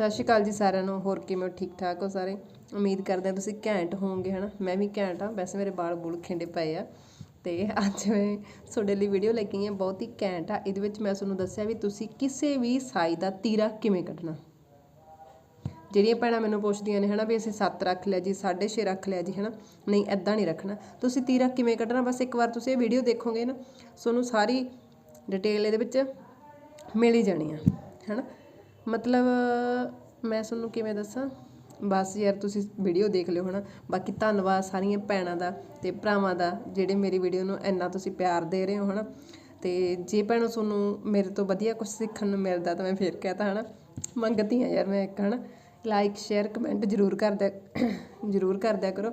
ਸਤਿ ਸ਼੍ਰੀ ਅਕਾਲ ਜੀ ਸਾਰਿਆਂ ਨੂੰ, ਹੋਰ ਕਿਵੇਂ ਹੋ? ਠੀਕ ਠਾਕ ਹੋ ਸਾਰੇ? ਉਮੀਦ ਕਰਦੇ ਹਾਂ ਤੁਸੀਂ ਘੈਂਟ ਹੋਵੋਗੇ, ਹਨਾ? ਮੈਂ ਵੀ ਘੈਂਟ ਹਾਂ, ਵੈਸੇ ਮੇਰੇ ਵਾਲ ਬੁਲ ਖਿੰਡੇ ਪਏ ਆ ਤੇ ਅੱਜ ਮੈਂ ਤੁਹਾਡੇ ਲਈ ਵੀਡੀਓ ਲੈ ਕੇ ਆਈ ਹਾਂ, ਬਹੁਤ ਹੀ ਘੈਂਟ ਆ। ਇਹਦੇ ਵਿੱਚ ਮੈਂ ਤੁਹਾਨੂੰ ਦੱਸਿਆ ਵੀ ਤੁਸੀਂ ਕਿਸੇ ਵੀ ਸਾਈਜ਼ ਦਾ ਤੀਰਾ ਕਿਵੇਂ ਕੱਢਣਾ। ਜਿਹੜੀਆਂ ਭੈਣਾਂ ਮੈਨੂੰ ਪੁੱਛਦੀਆਂ ਨੇ, ਹਨਾ, ਵੀ ਅਸੀਂ 7 ਰੱਖ ਲਿਆ ਜੀ 6.5 ਰੱਖ ਲਿਆ ਜੀ, ਹਨਾ? ਨਹੀਂ ਐਦਾਂ ਨਹੀਂ ਰੱਖਣਾ। ਤੁਸੀਂ ਤੀਰਾ ਕਿਵੇਂ ਕੱਢਣਾ? ਬਸ ਇੱਕ ਵਾਰ ਤੁਸੀਂ ਇਹ ਵੀਡੀਓ ਦੇਖੋਗੇ ਨਾ, ਤੁਹਾਨੂੰ ਸਾਰੀ ਡਿਟੇਲ ਇਹਦੇ ਵਿੱਚ ਮਿਲ ਹੀ ਜਾਣੀ ਆ, ਹਨਾ? ਮਤਲਬ, ਮੈਂ ਤੁਹਾਨੂੰ ਕਿਵੇਂ ਦੱਸਾਂ? ਬਸ ਯਾਰ, ਤੁਸੀਂ ਵੀਡੀਓ ਦੇਖ ਲਿਓ ਹੈ ਨਾ ਬਾਕੀ ਧੰਨਵਾਦ ਸਾਰੀਆਂ ਭੈਣਾਂ ਦਾ ਅਤੇ ਭਰਾਵਾਂ ਦਾ, ਜਿਹੜੇ ਮੇਰੀ ਵੀਡੀਓ ਨੂੰ ਇੰਨਾ ਤੁਸੀਂ ਪਿਆਰ ਦੇ ਰਹੇ ਹੋ ਹੈ ਨਾ ਅਤੇ ਜੇ ਭੈਣੋ ਤੁਹਾਨੂੰ ਮੇਰੇ ਤੋਂ ਵਧੀਆ ਕੁਝ ਸਿੱਖਣ ਨੂੰ ਮਿਲਦਾ ਤਾਂ ਮੈਂ ਫੇਰ ਕਹਤਾ ਨਾ ਮੰਗਦੀ ਆ ਯਾਰ ਮੈਂ ਇੱਕ ਹੈ ਨਾ ਲਾਈਕ ਸ਼ੇਅਰ ਕਮੈਂਟ ਜ਼ਰੂਰ ਕਰਦਿਆ ਜ਼ਰੂਰ ਕਰਦਿਆ ਕਰੋ।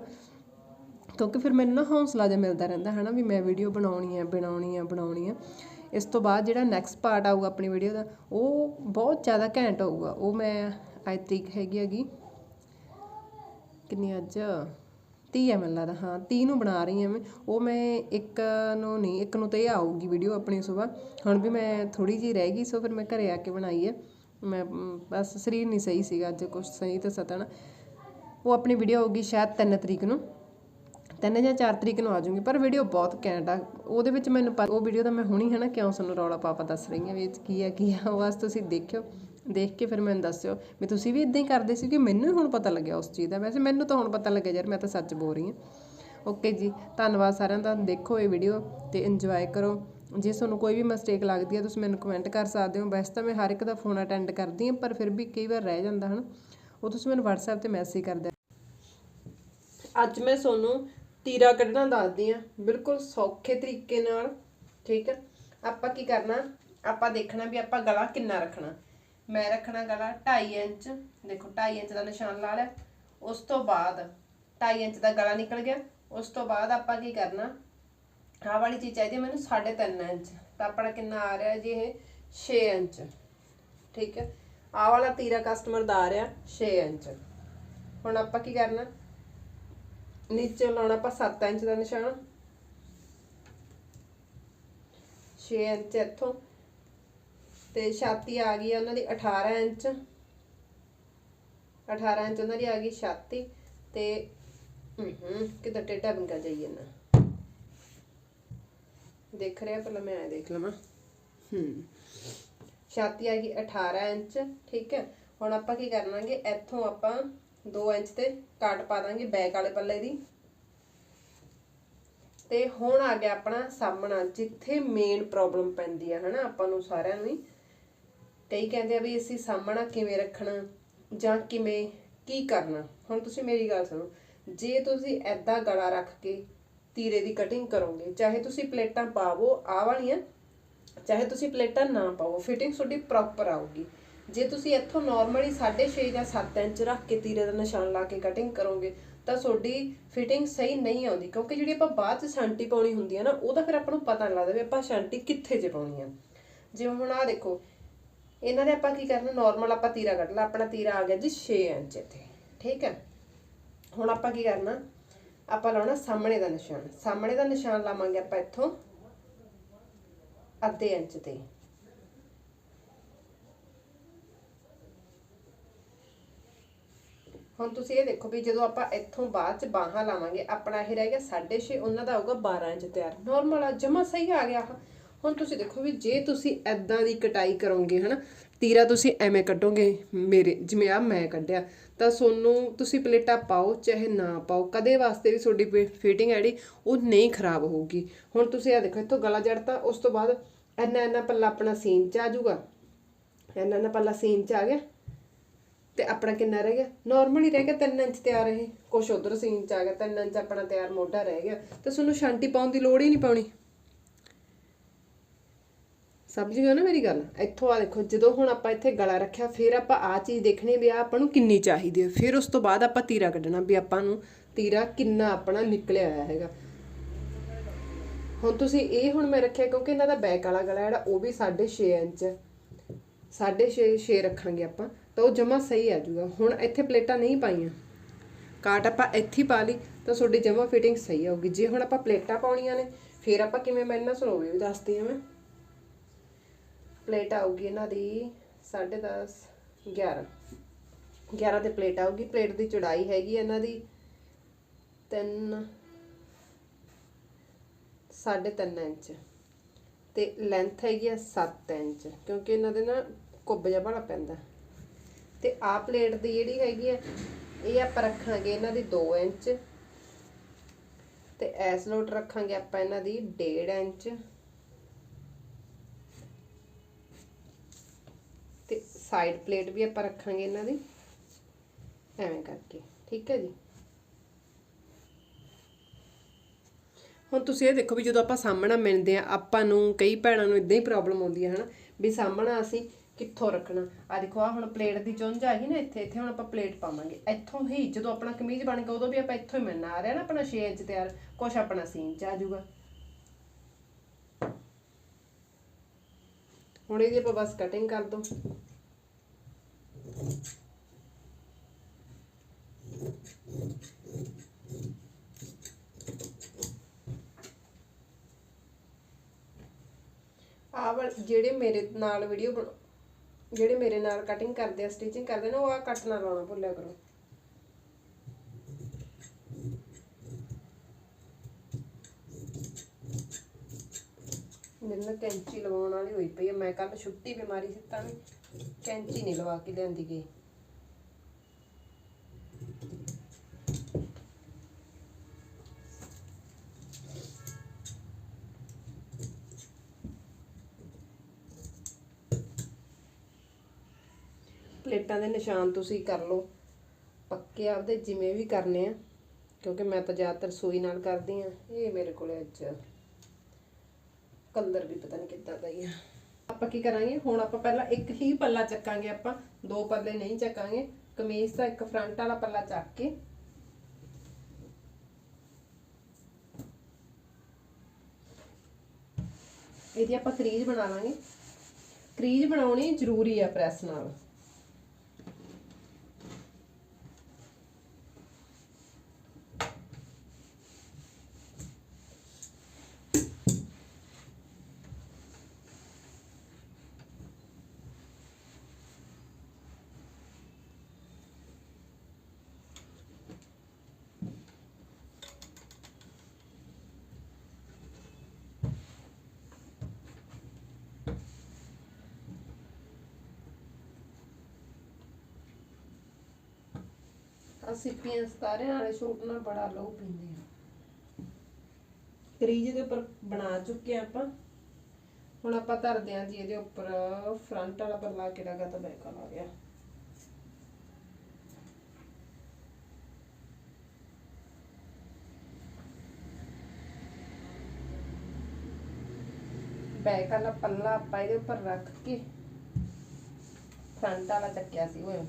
ਕਿਉਂਕਿ ਫਿਰ ਮੈਨੂੰ ਨਾ ਹੌਸਲਾ ਜਿਹਾ ਮਿਲਦਾ ਰਹਿੰਦਾ ਹੈ ਨਾ ਵੀ ਮੈਂ ਵੀਡੀਓ ਬਣਾਉਣੀ ਹੈ ਬਣਾਉਣੀ ਹੈ ਬਣਾਉਣੀ ਆ। ਇਸ ਤੋਂ ਬਾਅਦ ਜਿਹੜਾ ਨੈਕਸਟ ਪਾਰਟ ਆਊਗਾ ਆਪਣੀ ਵੀਡੀਓ ਦਾ, ਉਹ ਬਹੁਤ ਜ਼ਿਆਦਾ ਘੈਂਟ ਆਊਗਾ ਉਹ ਮੈਂ ਅੱਜ ਤਰੀਕ ਹੈਗੀ ਹੈਗੀ, ਕਿੰਨੀ ਅੱਜ? 30 ਹੈ ਮੈਨੂੰ ਲੱਗਦਾ ਹਾਂ 30 ਨੂੰ ਬਣਾ ਰਹੀ ਹਾਂ ਮੈਂ। ਉਹ ਮੈਂ ਇੱਕ ਨੂੰ ਨਹੀਂ, ਇੱਕ ਨੂੰ ਤਾਂ ਇਹ ਆਊਗੀ ਵੀਡੀਓ ਆਪਣੀ ਸਵੇਰ। ਹੁਣ ਵੀ ਮੈਂ ਥੋੜੀ ਜਿਹੀ ਰਹਿ ਗਈ ਸੋ ਫਿਰ ਮੈਂ ਘਰੇ ਆ ਕੇ ਬਣਾਈ ਹੈ। ਮੈਂ ਬਸ ਸਰੀਰ ਨਹੀਂ ਸਹੀ ਸੀਗਾ ਅੱਜ ਕੁਝ ਸਹੀ ਤਾਂ ਸਤਨ ਉਹ ਆਪਣੀ ਵੀਡੀਓ ਆਊਗੀ ਸ਼ਾਇਦ 3 ਤਰੀਕ ਨੂੰ। ਤਿੰਨ ਜਾਂ ਚਾਰ ਤਰੀਕ ਨੂੰ ਆ ਜਾਊਂਗੀ, ਪਰ ਵੀਡੀਓ ਬਹੁਤ ਘੈਂਟ ਆ। ਉਹਦੇ ਵਿੱਚ ਮੈਨੂੰ ਪਤਾ- ਉਹ ਵੀਡੀਓ ਤਾਂ ਮੈਂ ਹੁਣੀ ਹੈ ਨਾ ਕਿਉਂ ਤੁਹਾਨੂੰ ਰੌਲਾ ਪਾਪਾ ਦੱਸ ਰਹੀ ਹਾਂ ਵੀ ਇਹ 'ਚ ਕੀ ਆ ਕੀ ਆ ਉਹ ਬਸ ਤੁਸੀਂ ਦੇਖਿਓ, ਦੇਖ ਕੇ ਫਿਰ ਮੈਨੂੰ ਦੱਸਿਓ ਵੀ ਤੁਸੀਂ ਵੀ ਇਦਾਂ ਹੀ ਕਰਦੇ ਸੀ ਕਿ ਮੈਨੂੰ ਹੁਣ ਪਤਾ ਲੱਗਿਆ ਉਸ ਚੀਜ਼ ਦਾ। ਵੈਸੇ ਮੈਨੂੰ ਤਾਂ ਹੁਣ ਪਤਾ ਲੱਗਿਆ ਯਾਰ, ਮੈਂ ਤਾਂ ਸੱਚ ਬੋਲ ਰਹੀ ਹਾਂ। ਓਕੇ ਜੀ, ਧੰਨਵਾਦ ਸਾਰਿਆਂ ਦਾ। ਦੇਖੋ ਇਹ ਵੀਡੀਓ ਤੇ ਇੰਜੋਏ ਕਰੋ। ਜੇ ਤੁਹਾਨੂੰ ਕੋਈ ਵੀ ਮਿਸਟੇਕ ਲੱਗਦੀ ਹੈ, ਤੁਸੀਂ ਮੈਨੂੰ ਕਮੈਂਟ ਕਰ ਸਕਦੇ ਹੋ। ਵੈਸੇ ਤਾਂ ਮੈਂ ਹਰ ਇੱਕ ਦਾ ਫੋਨ ਅਟੈਂਡ ਕਰਦੀ ਹਾਂ, ਪਰ ਫਿਰ ਵੀ ਕਈ ਵਾਰ ਰਹਿ ਜਾਂਦਾ ਹਨ। ਉਹ ਤੁਸੀਂ ਮੈਨੂੰ WhatsApp ਤੇ ਮੈਸੇਜ ਕਰ ਦਿਓ ਅੱਜ ਮੈਂ ਤੁਹਾਨੂੰ ਤੀਰਾ ਕੱਢਣਾ ਦੱਸਦੀ ਆ। ਬਿਲਕੁਲ ਸੌਖੇ ਤਰੀਕੇ ਨਾਲ, ਠੀਕ ਹੈ ਆਪਾਂ ਕੀ ਕਰਨਾ? ਆਪਾਂ ਦੇਖਣਾ ਵੀ ਆਪਾਂ ਗਲਾ ਕਿੰਨਾ ਰੱਖਣਾ। ਮੈਂ ਰੱਖਣਾ ਗਲਾ 2.5 ਇੰਚ, ਦੇਖੋ 2.5 ਇੰਚ ਦਾ ਨਿਸ਼ਾਨ ਲਾ ਲਿਆ। ਉਸ ਤੋਂ ਬਾਅਦ 2.5 ਇੰਚ ਦਾ ਗਲਾ ਨਿਕਲ ਗਿਆ। ਉਸ ਤੋਂ ਬਾਅਦ ਆਪਾਂ ਕੀ ਕਰਨਾ? ਆਹ ਵਾਲੀ ਚੀਜ਼ ਚਾਹੀਦੀ ਹੈ ਮੈਨੂੰ 3.5 ਇੰਚ। ਤਾਂ ਆਪਣਾ ਕਿੰਨਾ ਆ ਰਿਹਾ ਜੀ ਇਹ? 6 ਇੰਚ, ਠੀਕ ਹੈ ਆਹ ਵਾਲਾ ਤੀਰਾ ਕਸਟਮਰ ਦਾ ਆ ਰਿਹਾ 6 ਇੰਚ। ਹੁਣ ਆਪਾਂ ਕੀ ਕਰਨਾ? ਨੀਚੇ ਲਾਉਣਾ ਆਪਾਂ 7 ਇੰਚ ਦਾ ਨਿਸ਼ਾਨ। 6 ਇੰਚ ਇੱਥੋਂ। ਤੇ ਛਾਤੀ ਆ ਗਈ ਉਹਨਾਂ ਦੀ 18 ਇੰਚ। 18 ਇੰਚ ਉਹਨਾਂ ਦੀ ਆ ਗਈ ਛਾਤੀ। ਤੇ ਹੂੰ ਕਿਤੇ ਟੇਟਾ ਬੰਗਾ ਜਾਈਏ ਨਾ। ਦੇਖ ਰਿਹਾ ਪਹਿਲਾਂ ਮੈਂ ਐ ਦੇਖ ਲਵਾਂ। ਹੂੰ। ਛਾਤੀ ਆ ਗਈ 18 ਇੰਚ, ਠੀਕ ਹੈ। ਹੁਣ ਆਪਾਂ ਕੀ ਕਰਨਾਂਗੇ? ਇੱਥੋਂ ਆਪਾਂ 2 ਇੰਚ ਤੇ ਕੱਟ ਪਾ ਦਾਂਗੇ ਬੈਕ ਵਾਲੇ ਪੱਲੇ ਦੀ। ਤੇ ਹੁਣ ਆ ਗਿਆ ਆਪਣਾ ਸਾਹਮਣਾ, ਜਿੱਥੇ ਮੇਨ ਪ੍ਰੋਬਲਮ ਪੈਂਦੀ ਆ, ਹਨਾ, ਆਪਾਂ ਨੂੰ ਸਾਰਿਆਂ ਨੂੰ ਹੀ। ਕਈ ਕਹਿੰਦੇ ਆ ਵੀ ਅਸੀਂ ਸਾਹਮਣਾ ਕਿਵੇਂ ਰੱਖਣਾ ਜਾਂ ਕਿਵੇਂ ਕੀ ਕਰਨਾ। ਹੁਣ ਤੁਸੀਂ ਮੇਰੀ ਗੱਲ ਸੁਣੋ, ਜੇ ਤੁਸੀਂ ਐਦਾਂ ਗਲਾ ਰੱਖ ਕੇ ਤੀਰੇ ਦੀ ਕਟਿੰਗ ਕਰੋਗੇ, ਚਾਹੇ ਤੁਸੀਂ ਪਲੇਟਾਂ ਪਾਵੋ ਆ ਵਾਲੀਆਂ, ਚਾਹੇ ਤੁਸੀਂ ਪਲੇਟਾਂ ਨਾ ਪਾਓ ਫਿਟਿੰਗ ਤੁਹਾਡੀ ਪ੍ਰੋਪਰ ਆਊਗੀ। ਜੇ ਤੁਸੀਂ ਇੱਥੋਂ ਨਾਰਮਲੀ 6.5 ਜਾਂ 7 ਇੰਚ ਰੱਖ ਕੇ ਤੀਰੇ ਦਾ ਨਿਸ਼ਾਨ ਲਾ ਕੇ ਕਟਿੰਗ ਕਰੋਗੇ, ਤਾਂ ਤੁਹਾਡੀ ਫਿਟਿੰਗ ਸਹੀ ਨਹੀਂ ਆਉਂਦੀ। ਕਿਉਂਕਿ ਜਿਹੜੀ ਆਪਾਂ ਬਾਅਦ ਚ ਸ਼ਾਂਟੀ ਪਾਉਣੀ ਹੁੰਦੀ ਹੈ ਨਾ ਉਹਦਾ ਫਿਰ ਆਪਾਂ ਨੂੰ ਪਤਾ ਨਹੀਂ ਲੱਗਦਾ ਵੀ ਆਪਾਂ ਸ਼ਾਂਟੀ ਕਿੱਥੇ ਜੇ ਪਾਉਣੀ ਆ। ਜਿਵੇਂ ਹੁਣ ਆ ਦੇਖੋ, ਇਹਨਾਂ ਦੇ ਆਪਾਂ ਕੀ ਕਰਨਾ ਨਾਰਮਲ ਆਪਾਂ ਤੀਰਾ ਕੱਢ ਲਾ ਆਪਣਾ ਤੀਰਾ ਆ ਗਿਆ ਜੀ 6 ਇੰਚ ਇੱਥੇ, ਠੀਕ ਹੈ। ਹੁਣ ਆਪਾਂ ਕੀ ਕਰਨਾ, ਆਪਾਂ ਲਾਉਣਾ ਸਾਹਮਣੇ ਦਾ ਨਿਸ਼ਾਨ। ਸਾਹਮਣੇ ਦਾ ਨਿਸ਼ਾਨ ਲਾਵਾਂਗੇ ਆਪਾਂ ਇੱਥੋਂ ਅੱਧੇ ਇੰਚ ਤੇ। ਹੁਣ ਤੁਸੀਂ ਇਹ ਦੇਖੋ ਵੀ ਜਦੋਂ ਆਪਾਂ ਇੱਥੋਂ ਬਾਅਦ ਚ ਬਾਹਾਂ ਲਾਵਾਂਗੇ, ਆਪਣਾ ਇਹ ਰਹਿ ਗਿਆ 6.5 ਉਹਨਾਂ ਦਾ ਆਊਗਾ 12 ਇੰਚ ਤਿਆਰ। ਨਾਰਮਲ ਆ, ਜਮਾ ਸਹੀ ਆ ਗਿਆ ਆਹ। ਹੁਣ ਤੁਸੀਂ ਦੇਖੋ ਵੀ ਜੇ ਤੁਸੀਂ ਐਦਾਂ ਦੀ ਕਟਾਈ ਕਰੋਗੇ, ਹਨਾ, ਤੀਰਾ ਤੁਸੀਂ ਐਵੇਂ ਕੱਢੋਗੇ, ਮੇਰੇ, ਜਿਵੇਂ ਆ ਮੈਂ ਕੱਢਿਆ, ਤਾਂ ਸੋਨੂੰ ਤੁਸੀਂ ਪਲੇਟਾਂ ਪਾਓ, ਚਾਹੇ ਨਾ ਪਾਓ, ਕਦੇ ਵਾਸਤੇ ਵੀ ਤੁਹਾਡੀ ਫਿਟਿੰਗ ਜਿਹੜੀ ਉਹ ਨਹੀਂ ਖਰਾਬ ਹੋਊਗੀ। ਹੁਣ ਤੁਸੀਂ ਆ ਦੇਖੋ, ਇੱਥੋਂ ਗਲਾ ਜੜਤਾ, ਉਸ ਤੋਂ ਬਾਅਦ ਇੰਨਾ ਇੰਨਾ ਪੱਲਾ ਆਪਣਾ ਸੀਨ ਚ ਆ ਜਾਊਗਾ। ਇੰਨਾ ਇੰਨਾ ਪੱਲਾ ਸੀਨ ਚ ਆ ਗਿਆ। ਤੇ ਆਪਣਾ ਕਿੰਨਾ ਰਹਿ ਗਿਆ? ਨਾਰਮਲ ਹੀ ਰਹਿ ਗਿਆ 3 ਇੰਚ ਤਿਆਰ ਇਹ। ਕੁਛ ਉਧਰ ਸੀਨ ਚ ਆ ਗਿਆ 3 ਇੰਚ ਆਪਣਾ ਤਿਆਰ ਮੋਢਾ ਰਹਿ ਗਿਆ। ਤੇ ਤੁਹਾਨੂੰ ਸ਼ਾਂਟੀ ਪਾਉਣ ਦੀ ਲੋੜ ਹੀ ਨਹੀਂ ਪਾਉਣੀ। ਸਮਝ ਗਏ ਨਾ ਮੇਰੀ ਗੱਲ? ਇੱਥੋਂ ਆ ਦੇਖੋ, ਜਦੋਂ ਹੁਣ ਆਪਾਂ ਇੱਥੇ ਗਲਾ ਰੱਖਿਆ, ਫਿਰ ਆਪਾਂ ਆ ਚੀਜ਼ ਦੇਖਣੀ ਵੀ ਆ ਆਪਾਂ ਨੂੰ ਕਿੰਨੀ ਚਾਹੀਦੀ ਹੈ ਫਿਰ ਉਸ ਤੋਂ ਬਾਅਦ ਆਪਾਂ ਤੀਰਾ ਕੱਢਣਾ ਵੀ ਆਪਾਂ ਨੂੰ ਤੀਰਾ ਕਿੰਨਾ ਆਪਣਾ ਨਿਕਲਿਆ ਹੋਇਆ ਹੈਗਾ। ਹੁਣ ਤੁਸੀਂ ਇਹ ਹੁਣ ਮੈਂ ਰੱਖਿਆ, ਕਿਉਂਕਿ ਇਹਨਾਂ ਦਾ ਬੈਕ ਵਾਲਾ ਗਲਾ ਜਿਹੜਾ, ਉਹ ਵੀ 6.5 ਇੰਚ ਹੈ। ਸਾਢੇ 6 6 ਰੱਖਾਂਗੇ ਆਪਾਂ। ਤਾਂ ਉਹ ਜਮਾ ਸਹੀ ਆ ਜਾਊਗਾ। ਹੁਣ ਇੱਥੇ ਪਲੇਟਾਂ ਨਹੀਂ ਪਾਈਆਂ। ਕਾਟ ਆਪਾਂ ਇੱਥੇ ਪਾ ਲਈ, ਤਾਂ ਤੁਹਾਡੀ ਜਮਾ ਫਿਟਿੰਗ ਸਹੀ ਆਊਗੀ। ਜੇ ਹੁਣ ਆਪਾਂ ਪਲੇਟਾਂ ਪਾਉਣੀਆਂ ਨੇ, ਫਿਰ ਆਪਾਂ ਕਿਵੇਂ ਮੈਂ ਇਹਨਾਂ ਸੁਣੋਵੇ ਵੀ ਦੱਸਦੀ ਹਾਂ ਮੈਂ। ਪਲੇਟ ਆਊਗੀ ਇਹਨਾਂ ਦੀ 10.5 11 11 ਤੇ ਪਲੇਟ ਆਊਗੀ। ਪਲੇਟ ਦੀ ਚੌੜਾਈ ਹੈਗੀ ਇਹਨਾਂ ਦੀ 3 3.5 ਇੰਚ। ਤੇ ਲੈਂਥ ਹੈਗੀ ਆ 7 ਇੰਚ, ਕਿਉਂਕਿ ਇਹਨਾਂ ਦੇ ਨਾ ਕੁੱਬ ਜਿਹਾ ਬੜਾ ਪੈਂਦਾ। ਤੇ ਆਹ ਪਲੇਟ ਦੀ ਜਿਹੜੀ ਹੈਗੀ ਆ, ਇਹ ਆਪਾਂ ਰੱਖਾਂਗੇ ਇਹਨਾਂ ਦੀ 2 ਇੰਚ। ਤੇ ਐਸ ਲੋਟ ਰੱਖਾਂਗੇ ਆਪਾਂ ਇਹਨਾਂ ਦੀ 1.5 ਇੰਚ। ਤੇ ਸਾਈਡ ਪਲੇਟ ਵੀ ਆਪਾਂ ਰੱਖਾਂਗੇ ਇਹਨਾਂ ਦੀ। ਐਵੇਂ ਕਰਕੇ, ਠੀਕ ਹੈ ਜੀ? ਹੁਣ ਤੁਸੀਂ ਇਹ ਦੇਖੋ ਵੀ ਜਦੋਂ ਆਪਾਂ ਸਾਹਮਣਾ ਮਿਲਦੇ ਆ ਆਪਾਂ ਨੂੰ ਕਈ ਭੈਣਾਂ ਨੂੰ ਇਦਾਂ ਹੀ ਪ੍ਰੋਬਲਮ ਆਉਂਦੀ ਹੈ, ਹਨਾ? ਵੀ ਸਾਹਮਣਾ ਅਸੀਂ ਕਿੱਥੋਂ ਰੱਖਣਾ? ਆ ਦੇਖੋ ਆ ਹੁਣ ਪਲੇਟ ਦੀ ਚੁੰਝ ਆ ਗਈ ਨਾ ਇੱਥੇ ਇੱਥੇ ਹੁਣ ਆਪਾਂ ਪਲੇਟ ਪਾਵਾਂਗੇ। ਇੱਥੋਂ ਹੀ, ਜਦੋਂ ਆਪਣਾ ਕਮੀਜ਼ ਬਣ ਗਿਆ, ਉਦੋਂ ਵੀ ਆਪਾਂ ਇੱਥੋਂ ਹੀ ਮਿਲਣਾ ਆ ਰਿਹਾ ਨਾ, ਆਪਣਾ 6 ਇੰਚ ਤਿਆਰ। ਕੁਛ ਆਪਣਾ ਸੀਨ ਚ ਆ ਜਾਊਗਾ। ਹੁਣ ਇਹਦੀ ਆਪਾਂ ਬਸ ਕਟਿੰਗ ਕਰ ਦੋ। ਆਹ ਜਿਹੜੇ ਮੇਰੇ ਨਾਲ ਵੀਡੀਓ ਬਣ ਜਿਹੜੇ ਮੇਰੇ ਨਾਲ ਕਟਿੰਗ ਕਰਦੇ ਆ ਸਟਿਚਿੰਗ ਕਰਦੇ ਨੇ, ਉਹ ਆ ਕੱਟ ਨਾ ਲਾਉਣਾ ਭੁੱਲਿਆ ਕਰੋ। ਮੇਰੇ ਨਾਲ ਕੈਂਚੀ ਲਵਾਉਣ ਵਾਲੀ ਹੋਈ ਪਈ ਹੈ ਮੈਂ ਕੱਲ ਛੁੱਟੀ ਬਿਮਾਰੀ ਸੀ, ਤਾਂ ਵੀ ਕੈਂਚੀ ਨਹੀਂ ਲਵਾ ਕੇ ਲਿਆਂਦੀ ਗਈ। ਪਲੇਟਾਂ ਦੇ ਨਿਸ਼ਾਨ ਤੁਸੀਂ ਕਰ ਲਓ। ਪੱਕੇ ਆਪਦੇ ਜਿਵੇਂ ਵੀ ਕਰਨੇ ਆ। ਕਿਉਂਕਿ ਮੈਂ ਤਾਂ ਜ਼ਿਆਦਾਤਰ ਸੂਈ ਨਾਲ ਕਰਦੀ ਆ। ਇਹ ਮੇਰੇ ਕੋਲੇ ਅੱਜ ਕਲਰ ਵੀ ਪਤਾ ਨਹੀਂ ਕਿੱਦਾਂ ਦਾ ਹੀ ਆ। ਆਪਾਂ ਕੀ ਕਰਾਂਗੇ? ਹੁਣ ਆਪਾਂ ਪਹਿਲਾਂ ਇੱਕ ਹੀ ਪੱਲਾ ਚੱਕਾਂਗੇ ਆਪਾਂ। ਦੋ ਪੱਲੇ ਨਹੀਂ ਚੱਕਾਂਗੇ। ਕਮੀਜ਼ ਦਾ ਇੱਕ ਫਰੰਟ ਵਾਲਾ ਪੱਲਾ ਚੱਕ ਕੇ। ਇਹਦੀ ਆਪਾਂ ਕਰੀਜ਼ ਬਣਾ ਲਾਂਗੇ। ਕਰੀਜ਼ ਬਣਾਉਣੀ ਜ਼ਰੂਰੀ ਆ ਪ੍ਰੈਸ ਨਾਲ। ਸਿੱਪੀਆਂ ਸਤਾਰਿਆਂ ਵਾਲੇ ਸੂਟ ਨਾਲ ਬੜਾ ਲਹੂ ਪੀਂਦੇ ਆ। ਕਰੀਜ ਦੇ ਉੱਪਰ ਬਣਾ ਚੁੱਕੇ ਆ ਆਪਾਂ। ਹੁਣ ਆਪਾਂ ਧਰਦੇ ਆਂ ਜੀ ਇਹਦੇ ਉੱਪਰ ਫਰੰਟ ਵਾਲਾ ਪੱਲਾ ਕਿਹੜਾ ਗਾ ਤਾਂ ਬੈਕ ਵਾਲਾ ਆ ਗਿਆ। ਬੈਕ ਵਾਲਾ ਪੱਲਾ ਆਪਾਂ ਇਹਦੇ ਉੱਪਰ ਰੱਖ ਕੇ ਫਰੰਟ ਵਾਲਾ ਚੱਕਿਆ ਸੀ ਓਏ।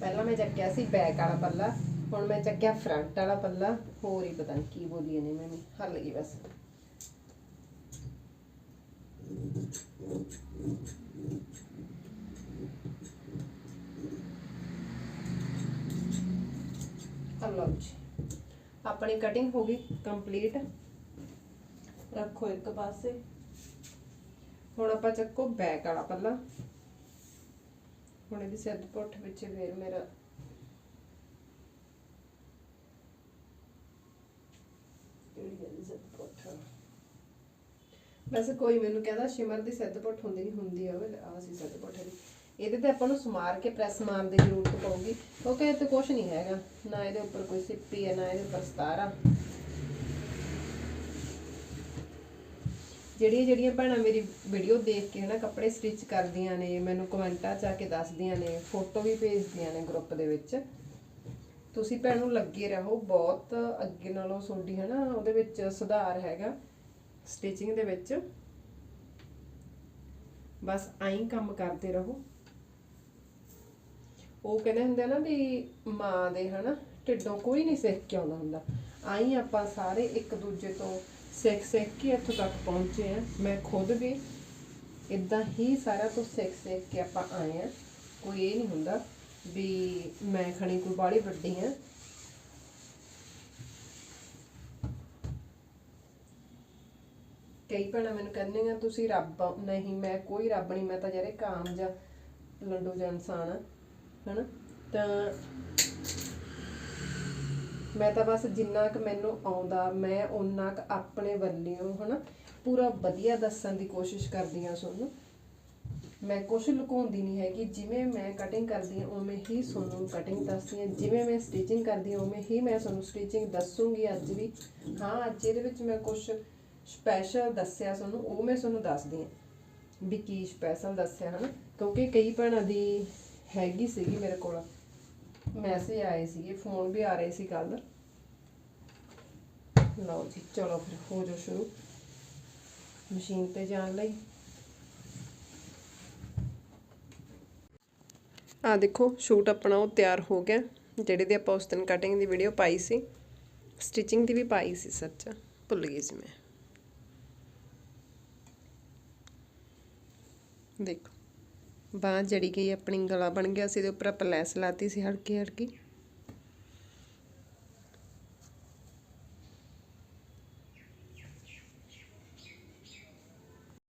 ਪਹਿਲਾਂ ਮੈਂ ਚੱਕਿਆ ਸੀ ਬੈਕ ਵਾਲਾ ਪੱਲਾ, ਹੁਣ ਮੈਂ ਚੱਕਿਆ ਫਰੰਟ ਵਾਲਾ ਪੱਲਾ, ਹੋਰ ਹੀ ਪਤਾ ਨਹੀਂ ਕੀ ਬੋਲੀ ਨੇ ਮੈਂ ਹੱਲ ਗਈ ਬਸ। ਹਲੋ ਜੀ, ਆਪਣੀ ਕਟਿੰਗ ਹੋ ਗਈ ਕੰਪਲੀਟ ਰੱਖੋ ਇੱਕ ਪਾਸੇ। ਹੁਣ ਆਪਾਂ ਚੱਕੋ ਬੈਕ ਵਾਲਾ ਪੱਲਾ। ਹੁਣ ਇਹਦੀ ਸਿੱਧ ਪੁੱਠ ਵਿੱਚ ਫੇਰ ਮੇਰਾ ਵੈਸੇ ਕੋਈ ਮੈਨੂੰ ਕਹਿੰਦਾ ਸ਼ਿਮਰ ਦੀ ਸਿੱਧ ਪੁੱਠ ਹੁੰਦੀ ਨਹੀਂ, ਹੁੰਦੀ ਆ ਆ ਸੀ ਸਿੱਧ ਪੁੱਠ ਦੀ ਇਹਦੇ ਤੇ ਆਪਾਂ ਨੂੰ ਸਮਾਰ ਕੇ ਪ੍ਰੈਸ ਮਾਰਨ ਦੀ ਜ਼ਰੂਰਤ ਪਊਗੀ, ਕਿਉਂਕਿ ਇਹ ਤੇ ਕੁਝ ਨਹੀਂ ਹੈਗਾ, ਨਾ ਇਹਦੇ ਉੱਪਰ ਕੋਈ ਸਿੱਪੀ ਹੈ, ਨਾ ਇਹਦੇ ਉੱਪਰ ਸਤਾਰਾ। ਜਿਹੜੀਆਂ ਜਿਹੜੀਆਂ ਭੈਣਾਂ ਮੇਰੀ ਵੀਡੀਓ ਦੇਖ ਕੇ ਹਨਾ ਕੱਪੜੇ ਸਟਿਚ ਕਰਦੀਆਂ ਨੇ, ਮੈਨੂੰ ਕਮੈਂਟਾਂ 'ਚ ਆ ਕੇ ਦੱਸਦੀਆਂ ਨੇ ਫੋਟੋ ਵੀ ਭੇਜਦੀਆਂ ਨੇ ਗਰੁੱਪ ਦੇ ਵਿੱਚ। ਤੁਸੀਂ ਭੈਣ ਲੱਗੇ ਰਹੋ, ਬਹੁਤ ਅੱਗੇ ਨਾਲੋਂ ਤੁਹਾਡੀ ਹਨਾ ਉਹਦੇ ਵਿੱਚ ਸੁਧਾਰ ਹੈਗਾ ਸਟਿਚਿੰਗ ਦੇ ਵਿੱਚ। ਬਸ ਆਈ ਕੰਮ ਕਰਦੇ ਰਹੋ। ਉਹ ਕਹਿੰਦੇ ਹੁੰਦੇ ਨਾ ਵੀ ਮਾਂ ਦੇ ਹਨਾ ਢਿੱਡੋਂ ਕੋਈ ਨਹੀਂ ਸਿੱਖ ਕੇ ਆਉਂਦਾ ਹੁੰਦਾ। ਆਈ ਆਪਾਂ ਸਾਰੇ ਇੱਕ ਦੂਜੇ ਤੋਂ ਸਿੱਖ ਸਿੱਖ ਕੇ ਇੱਥੋਂ ਤੱਕ ਪਹੁੰਚੇ ਆ ਮੈਂ ਖੁਦ ਵੀ ਇਦਾਂ ਹੀ ਸਾਰਾ ਕੁਝ ਸਿੱਖ ਸਿੱਖ ਕੇ ਆਪਾਂ ਆਏ ਆ ਕੋਈ ਇਹ ਨਹੀਂ ਹੁੰਦਾ ਵੀ ਮੈਂ ਖਣੀ ਕੋਈ ਬਾੜੀ ਵੱਡੀ ਆ ਕਈ ਭੈਣਾਂ ਮੈਨੂੰ ਕਹਿੰਦੀਆਂ, ਤੁਸੀਂ ਰੱਬ ਨਹੀਂ, ਮੈਂ ਕੋਈ ਰੱਬ ਨਹੀਂ, ਮੈਂ ਤਾਂ ਜਿਹੜੇ ਕਾਮ ਜਾਂ ਲੰਡੂ ਜਾਂ ਇਨਸਾਨ ਆ ਹਨਾ? ਤਾਂ ਮੈਂ ਤਾਂ ਬਸ ਜਿੰਨਾ ਕੁ ਮੈਨੂੰ ਆਉਂਦਾ, ਮੈਂ ਓਨਾ ਕੁ ਆਪਣੇ ਵੱਲੋਂ, ਹਨਾ, ਪੂਰਾ ਵਧੀਆ ਦੱਸਣ ਦੀ ਕੋਸ਼ਿਸ਼ ਕਰਦੀ ਹਾਂ ਤੁਹਾਨੂੰ। ਮੈਂ ਕੁਛ ਲੁਕਾਉਂਦੀ ਨਹੀਂ ਹੈਗੀ, ਜਿਵੇਂ ਮੈਂ ਕਟਿੰਗ ਕਰਦੀ ਹਾਂ, ਉਵੇਂ ਹੀ ਤੁਹਾਨੂੰ ਕਟਿੰਗ ਦੱਸਦੀ ਹਾਂ। ਜਿਵੇਂ ਮੈਂ ਸਟਿਚਿੰਗ ਕਰਦੀ ਹਾਂ, ਉਵੇਂ ਹੀ ਮੈਂ ਤੁਹਾਨੂੰ ਸਟਿਚਿੰਗ ਦੱਸੂਗੀ ਅੱਜ ਵੀ। ਹਾਂ, ਅੱਜ ਇਹਦੇ ਵਿੱਚ ਮੈਂ ਕੁਛ ਸਪੈਸ਼ਲ ਦੱਸਿਆ ਤੁਹਾਨੂੰ, ਉਹ ਮੈਂ ਤੁਹਾਨੂੰ ਦੱਸਦੀ ਹਾਂ। ਵੀ ਕੀ ਸਪੈਸ਼ਲ ਦੱਸਿਆ, ਹਨਾ। ਕਿਉਂਕਿ ਕਈ ਭੈਣਾਂ ਦੀ ਹੈਗੀ ਸੀਗੀ ਮੇਰੇ ਕੋਲ। ਮੈਸੇਜ ਆਏ ਸੀਗੇ, ਫੋਨ ਵੀ ਆ ਰਹੇ ਸੀ ਕੱਲ ਲਓ ਜੀ, ਚਲੋ ਫਿਰ, ਹੋ ਜਾਓ ਸ਼ੁਰੂ। ਮਸ਼ੀਨ ਤੇ ਜਾਣ ਲਈ। ਆ ਦੇਖੋ, ਸ਼ੂਟ ਆਪਣਾ ਉਹ ਤਿਆਰ ਹੋ ਗਿਆ, ਜਿਹੜੇ ਦੀ ਆਪਾਂ ਉਸ ਦਿਨ ਕਟਿੰਗ ਦੀ ਵੀਡੀਓ ਪਾਈ ਸੀ। ਸਟਿਚਿੰਗ ਦੀ ਵੀ ਪਾਈ ਸੀ ਸੱਚ, ਭੁੱਲ ਗਈ ਸੀ ਮੈਂ। ਦੇਖੋ। ਬਾਂਹ ਜੜੀ ਗਈ, ਆਪਣੀ ਗਲਾ ਬਣ ਗਿਆ ਸੀ ਤੇ ਉੱਪਰ ਆਪਾਂ ਲੈਸ ਲਾਤੀ ਸੀ ਹਲਕੀ ਹਲਕੀ